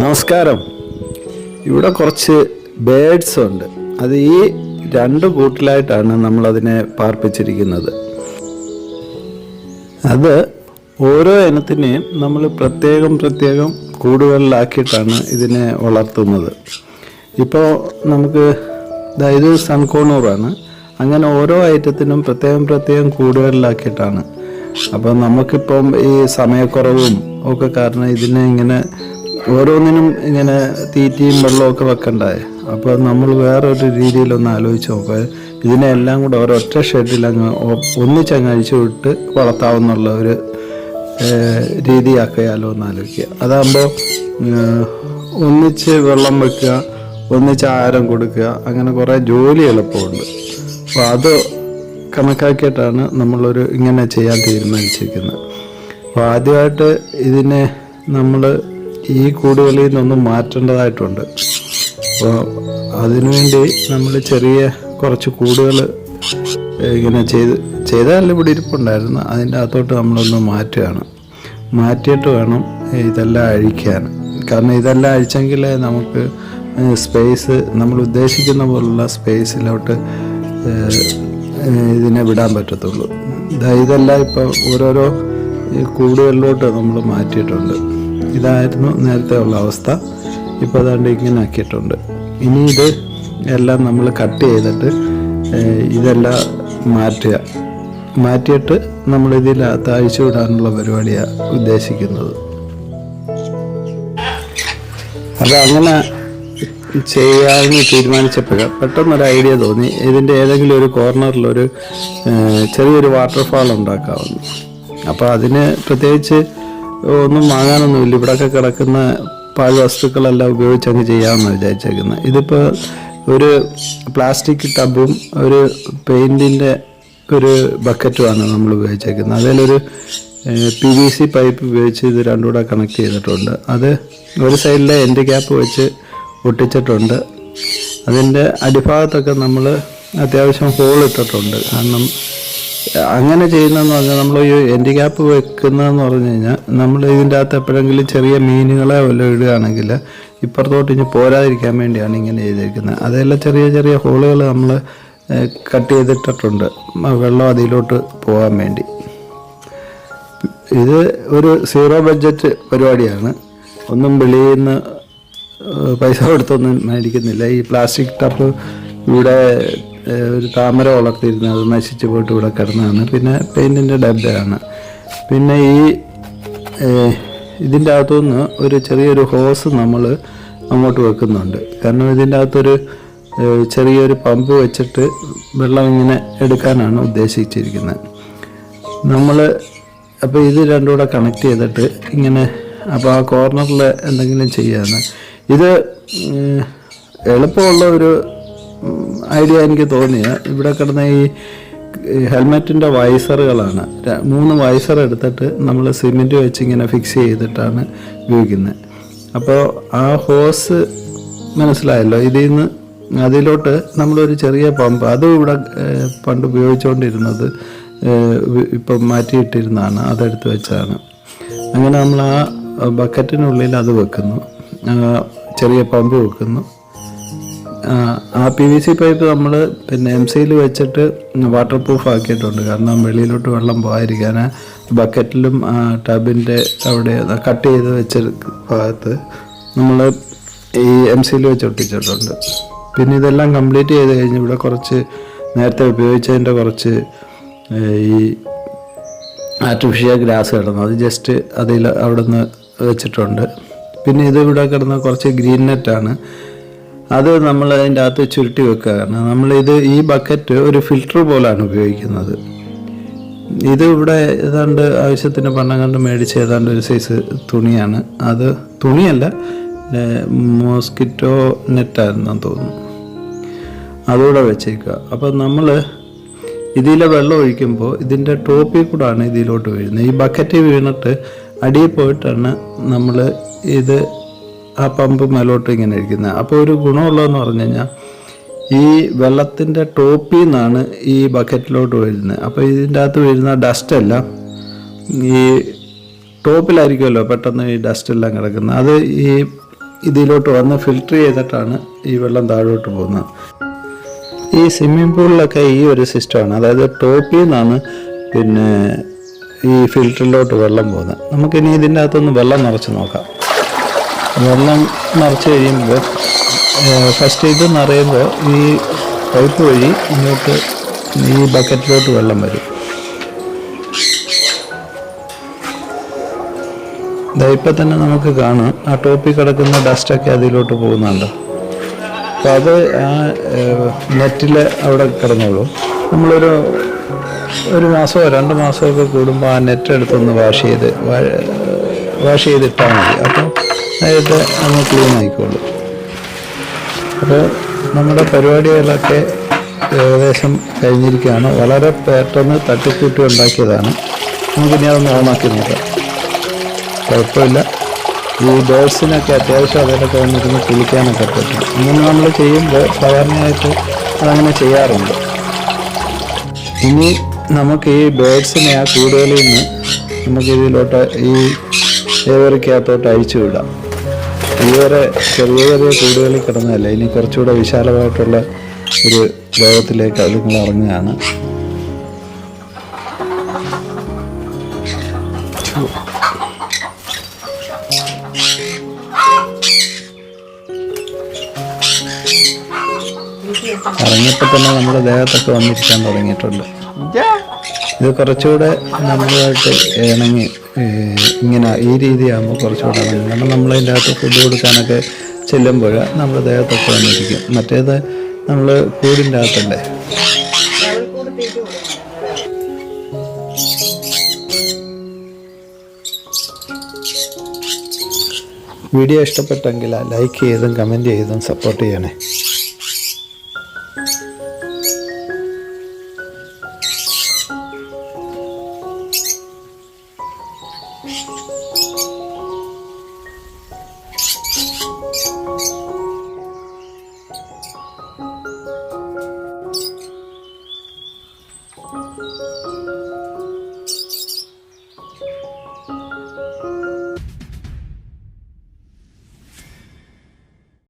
നമസ്കാരം. ഇവിടെ കുറച്ച് ബേഡ്സ് ഉണ്ട്. അത് ഈ രണ്ട് കൂട്ടിലായിട്ടാണ് നമ്മളതിനെ പാർപ്പിച്ചിരിക്കുന്നത്. അത് ഓരോ ഇനത്തിനെയും നമ്മൾ പ്രത്യേകം പ്രത്യേകം കൂടുകളിലാക്കിയിട്ടാണ് ഇതിനെ വളർത്തുന്നത്. ഇപ്പോൾ നമുക്ക് ഇത് സൺകോണൂറാണ് അങ്ങനെ ഓരോ ഐറ്റത്തിനും പ്രത്യേകം പ്രത്യേകം കൂടുകളിലാക്കിയിട്ടാണ്. അപ്പോൾ നമുക്കിപ്പം ഈ സമയക്കുറവും ഒക്കെ കാരണം ഇതിനെ ഇങ്ങനെ ഓരോന്നിനും ഇങ്ങനെ തീറ്റയും വെള്ളമൊക്കെ വെക്കണ്ടായി. അപ്പോൾ നമ്മൾ വേറൊരു രീതിയിലൊന്ന് ആലോചിച്ച് നോക്കുക ഇതിനെല്ലാം കൂടെ ഒരൊറ്റ ഷെഡിൽ അങ്ങ് ഒന്നിച്ചങ്ങ് അഴിച്ചു വിട്ട് വളർത്താവുന്നുള്ള ഒരു രീതിയാക്കിയാലോ എന്ന് ആലോചിക്കുക. അതാകുമ്പോൾ ഒന്നിച്ച് വെള്ളം വെക്കുക ഒന്നിച്ച് ആഹാരം കൊടുക്കുക അങ്ങനെ കുറേ ജോലി എളുപ്പമുണ്ട്. അപ്പോൾ അത് കണക്കാക്കിയിട്ടാണ് നമ്മളൊരു ഇങ്ങനെ ചെയ്യാൻ തീരുമാനിച്ചിരിക്കുന്നത്. അപ്പോൾ ആദ്യമായിട്ട് ഇതിനെ നമ്മൾ ഈ കൂടുകളിൽ നിന്നൊന്നും മാറ്റേണ്ടതായിട്ടുണ്ട്. അപ്പോൾ അതിനുവേണ്ടി നമ്മൾ ചെറിയ കുറച്ച് കൂടുകൾ ഇങ്ങനെ ചെയ്ത് ചെയ്താൽ ഇവിടെ ഇരിപ്പുണ്ടായിരുന്നു. അതിന്റെ അകത്തോട്ട് നമ്മളൊന്ന് മാറ്റുകയാണ്. മാറ്റിയിട്ട് വേണം ഇതെല്ലാം അഴിക്കാൻ. കാരണം ഇതെല്ലാം അഴിച്ചെങ്കിലേ നമുക്ക് സ്പേസ് നമ്മൾ ഉദ്ദേശിക്കുന്ന പോലുള്ള സ്പേസിലോട്ട് ഇതിനെ വിടാൻ പറ്റത്തുള്ളൂ. ഇതെല്ലാം ഇപ്പോൾ ഓരോരോ കൂടുകളിലോട്ട് നമ്മൾ മാറ്റിയിട്ടുണ്ട്. ഇതായിരുന്നു നേരത്തെ ഉള്ള അവസ്ഥ. ഇപ്പോൾ അതാണ്ട് ഇങ്ങനെ ആക്കിയിട്ടുണ്ട്. ഇനി ഇത് എല്ലാം നമ്മൾ കട്ട് ചെയ്തിട്ട് ഇതെല്ലാം മാറ്റുക. മാറ്റിയിട്ട് നമ്മൾ ഇതിനകത്ത് അഴിച്ചു വിടാനുള്ള പരിപാടിയാണ് ഉദ്ദേശിക്കുന്നത്. അത് അങ്ങനെ ചെയ്യാമെന്ന് തീരുമാനിച്ചപ്പോൾ പെട്ടെന്നൊരു ഐഡിയ തോന്നി. ഇതിന്റെ ഏതെങ്കിലും ഒരു കോർണറിൽ ഒരു ചെറിയൊരു വാട്ടർഫാൾ ഉണ്ടാക്കാവുന്നു അപ്പോൾ അതിന് പ്രത്യേകിച്ച് ഒന്നും വാങ്ങാനൊന്നുമില്ല. ഇവിടെയൊക്കെ കിടക്കുന്ന പഴയ വസ്തുക്കളെല്ലാം ഉപയോഗിച്ച് അങ്ങ് ചെയ്യാമെന്ന് വിചാരിച്ചേക്കുന്നത് ഇതിപ്പോൾ ഒരു പ്ലാസ്റ്റിക് ടബും ഒരു പെയിന്റിന്റെ ഒരു ബക്കറ്റുമാണ് നമ്മൾ ഉപയോഗിച്ചേക്കുന്നത് അതിലൊരു പി വി സി പൈപ്പ് ഉപയോഗിച്ച് ഇത് രണ്ടും കൂടെ കണക്ട് ചെയ്തിട്ടുണ്ട്. അത് ഒരു സൈഡിലെ എന്റെ ക്യാപ്പ് വെച്ച് ഒട്ടിച്ചിട്ടുണ്ട് അതിന്റെ അടിഭാഗത്തൊക്കെ നമ്മൾ അത്യാവശ്യം ഹോൾ ഇട്ടിട്ടുണ്ട്. കാരണം അങ്ങനെ ചെയ്യുന്നതെന്ന് പറഞ്ഞാൽ നമ്മൾ ഈ എൻഡി ക്യാപ്പ് വെക്കുന്നതെന്ന് പറഞ്ഞു കഴിഞ്ഞാൽ നമ്മൾ ഇതിന്റെ അകത്ത് എപ്പോഴെങ്കിലും ചെറിയ മീനുകളെ വല്ലതും ഇടുകയാണെങ്കിൽ ഇപ്പുറത്തോട്ട് ഇനി പോരാതിരിക്കാൻ വേണ്ടിയാണ് ഇങ്ങനെ ചെയ്തിരിക്കുന്നത്. അതെല്ലാം ചെറിയ ചെറിയ ഹോളുകൾ നമ്മൾ കട്ട് ചെയ്തിട്ടിട്ടുണ്ട്. വെള്ളം അതിലോട്ട് പോകാൻ വേണ്ടി. ഇത് ഒരു സീറോ ബഡ്ജറ്റ് പരിപാടിയാണ്. ഒന്നും വെളിയിൽ നിന്ന് പൈസ കൊടുത്തൊന്നും മേടിക്കുന്നില്ല. ഈ പ്ലാസ്റ്റിക് ടപ്പ് ഇവിടെ ഒരു താമര വളർത്തിയിരുന്നു അത് നശിച്ചു പോയിട്ട് ഇവിടെ കിടന്നതാണ്. പിന്നെ പെയിന്റിന്റെ ഡബ്ബയാണ്. പിന്നെ ഈ ഇതിന്റെ അകത്തുനിന്ന് ഒരു ചെറിയൊരു ഹോസ് നമ്മൾ അങ്ങോട്ട് വെക്കുന്നുണ്ട്. കാരണം ഇതിന്റെ അകത്തൊരു ചെറിയൊരു പമ്പ് വെച്ചിട്ട് വെള്ളം ഇങ്ങനെ എടുക്കാനാണ് ഉദ്ദേശിച്ചിരിക്കുന്നത്. നമ്മൾ അപ്പോൾ ഇത് രണ്ടും കൂടെ കണക്ട് ചെയ്തിട്ട് ഇങ്ങനെ അപ്പോൾ ആ കോർണറിൽ എന്തെങ്കിലും ചെയ്യാമെന്ന് ഇത് എളുപ്പമുള്ള ഒരു ഐഡിയ എനിക്ക് തോന്നിയ ഇവിടെ കിടന്ന ഈ ഹെൽമെറ്റിന്റെ വൈസറുകളാണ്. മൂന്ന് വൈസർ എടുത്തിട്ട് നമ്മൾ സിമെന്റ് വെച്ച് ഇങ്ങനെ ഫിക്സ് ചെയ്തിട്ടാണ് ഉപയോഗിക്കുന്നത് അപ്പോൾ ആ ഹോസ് മനസ്സിലായല്ലോ ഇതിൽ നിന്ന് അതിലോട്ട് നമ്മളൊരു ചെറിയ പമ്പ് അതും ഇവിടെ പണ്ട് ഉപയോഗിച്ചുകൊണ്ടിരുന്നത് ഇപ്പം മാറ്റിയിട്ടിരുന്നതാണ് അതെടുത്ത് വെച്ചാണ്. അങ്ങനെ നമ്മൾ ആ ബക്കറ്റിനുള്ളിൽ അത് വെക്കുന്നു. ചെറിയ പമ്പ് വെക്കുന്നു. ആ, പി വി സി പൈപ്പ് നമ്മൾ പിന്നെ എം സിയിൽ വെച്ചിട്ട് വാട്ടർ പ്രൂഫ് ആക്കിയിട്ടുണ്ട്. കാരണം വെളിയിലോട്ട് വെള്ളം പോകാതിരിക്കാൻ ബക്കറ്റിലും ടബിന്റെ അവിടെ കട്ട് ചെയ്ത് വെച്ച ഭാഗത്ത് നമ്മൾ ഈ എം സിയിൽ വെച്ച് ഒട്ടിച്ചിട്ടുണ്ട്. പിന്നെ ഇതെല്ലാം കംപ്ലീറ്റ് ചെയ്ത് കഴിഞ്ഞ് ഇവിടെ കുറച്ച് നേരത്തെ ഉപയോഗിച്ചതിന്റെ കുറച്ച് ഈ ആർട്ടിഫിഷ്യൽ ഗ്രാസ് കിടന്നു. അത് ജസ്റ്റ് അതിൽ അവിടെ നിന്ന് വെച്ചിട്ടുണ്ട്. പിന്നെ ഇത് ഇവിടെ കിടന്ന കുറച്ച് ഗ്രീൻ നെറ്റാണ്. അത് നമ്മൾ അതിന്റെ അകത്ത് ചുരുട്ടി വെക്കുകയാണ് നമ്മളിത് ഈ ബക്കറ്റ് ഒരു ഫിൽറ്റർ പോലാണ് ഉപയോഗിക്കുന്നത്. ഇത് ഇവിടെ ഏതാണ്ട് ആവശ്യത്തിന് പണം കണ്ട് മേടിച്ച് ഏതാണ്ട് ഒരു സൈസ് തുണിയാണ്. അത് തുണിയല്ല മോസ്കിറ്റോ നെറ്റായിരുന്നെന്ന് തോന്നുന്നു. അതുകൂടെ വെച്ചേക്കുക. അപ്പം നമ്മൾ ഇതിലെ വെള്ളം ഒഴിക്കുമ്പോൾ ഇതിന്റെ ടോപ്പിൽ കൂടാണ് ഇതിലോട്ട് വീഴുന്നത്. ഈ ബക്കറ്റ് വീണിട്ട് അടിയിൽ പോയിട്ടാണ് നമ്മൾ ഇത് ആ പമ്പ് മേലോട്ട് ഇങ്ങനെ ഇരിക്കുന്നത്. അപ്പോൾ ഒരു ഗുണമുള്ളതെന്ന് പറഞ്ഞു കഴിഞ്ഞാൽ ഈ വെള്ളത്തിന്റെ ടോപ്പിൽ നിന്നാണ് ഈ ബക്കറ്റിലോട്ട് വീഴുന്നത് അപ്പോൾ ഇതിന്റെ അകത്ത് വീഴുന്ന ഡസ്റ്റ് ഈ ടോപ്പിലായിരിക്കുമല്ലോ പെട്ടെന്ന് ഈ ഡസ്റ്റ് എല്ലാം കിടക്കുന്നത്. അത് ഈ ഇതിലോട്ട് വന്ന് ഫിൽട്ടർ ചെയ്തിട്ടാണ് ഈ വെള്ളം താഴോട്ട് പോകുന്നത്. ഈ സ്വിമ്മിംഗ് പൂളിലൊക്കെ ഈ ഒരു സിസ്റ്റമാണ് അതായത് ടോപ്പിൽ നിന്നാണ് പിന്നെ ഈ ഫിൽറ്ററിലോട്ട് വെള്ളം പോകുന്നത്. നമുക്കിനി ഇതിന്റെ അകത്തൊന്ന് വെള്ളം നിറച്ച് നോക്കാം. വെള്ളം നിറച്ച് കഴിയുമ്പോൾ ഫസ്റ്റ് ഇത് നിറയുമ്പോൾ ഈ പൈപ്പ് വഴി ഇങ്ങോട്ട് ഈ ബക്കറ്റിലോട്ട് വെള്ളം വരും. ഇപ്പം തന്നെ നമുക്ക് കാണാം. ആ ടോപ്പിൽ കിടക്കുന്ന ഡസ്റ്റൊക്കെ അതിലോട്ട് പോകുന്നുണ്ട്. അപ്പോൾ അത് ആ നെറ്റിൽ അവിടെ കിടന്നോളൂ. നമ്മളൊരു ഒരു മാസമോ രണ്ട് മാസമൊക്കെ കൂടുമ്പോൾ ആ നെറ്റ് എടുത്തൊന്ന് വാഷ് ചെയ്ത് വാഷ് ചെയ്തിട്ടാൽ മതി. അപ്പോൾ നേരിട്ട് നമ്മൾ ക്ലീൻ ആയിക്കോളും. അപ്പോൾ നമ്മുടെ പരിപാടികളൊക്കെ ഏകദേശം കഴിഞ്ഞിരിക്കുകയാണ്. വളരെ പെട്ടെന്ന് തട്ടിക്കൂട്ടി ഉണ്ടാക്കിയതാണ്. നമുക്കിനി അതൊന്ന് ഓണാക്കി നോക്കാം. കുഴപ്പമില്ല. ഈ ബേഡ്സിനൊക്കെ അത്യാവശ്യം അതിലൊക്കെ വന്നിരുന്ന് കുളിക്കാനൊക്കെ പറ്റും. അങ്ങനെ നമ്മൾ ചെയ്യുമ്പോൾ സാധാരണയായിട്ട് അതങ്ങനെ ചെയ്യാറുണ്ട്. ഇനി നമുക്ക് ഈ ബേഡ്സിനെ ആ കൂടുതലിൽ നിന്ന് നമുക്ക് ഇതിലോട്ട് ഈ ഏവരക്കകത്തോട്ട് അഴിച്ചു വിടാം. ഇതുവരെ ചെറിയ ചെറിയ കൂടുകളിൽ കിടന്നതല്ല ഇനി കുറച്ചുകൂടെ വിശാലമായിട്ടുള്ള ഒരു ലോകത്തിലേക്ക് അതുങ്ങൾ ഇറങ്ങുകയാണ് ഇറങ്ങിയപ്പോൾ തന്നെ നമ്മുടെ ദേഹത്തൊക്കെ വന്നിരിക്കാൻ തുടങ്ങിയിട്ടുണ്ട്. ഇത് കുറച്ചുകൂടെ നമ്മളുമായിട്ട് ഇണങ്ങി ഇങ്ങനെ ഈ രീതിയാകുമ്പോൾ കുറച്ചുകൂടെ ഇണങ്ങി. കാരണം നമ്മളതിന്റെ അകത്ത് ഫുഡ് കൊടുക്കാനൊക്കെ ചെല്ലുമ്പോൾ നമ്മൾ ദേഹത്തൊക്കെ വന്നിരിക്കും. മറ്റേത് നമ്മൾ കൂടിന്റെ അകത്തല്ലേ? വീഡിയോ ഇഷ്ടപ്പെട്ടെങ്കിൽ ലൈക്ക് ചെയ്തും കമന്റ് ചെയ്തും സപ്പോർട്ട് ചെയ്യണേ.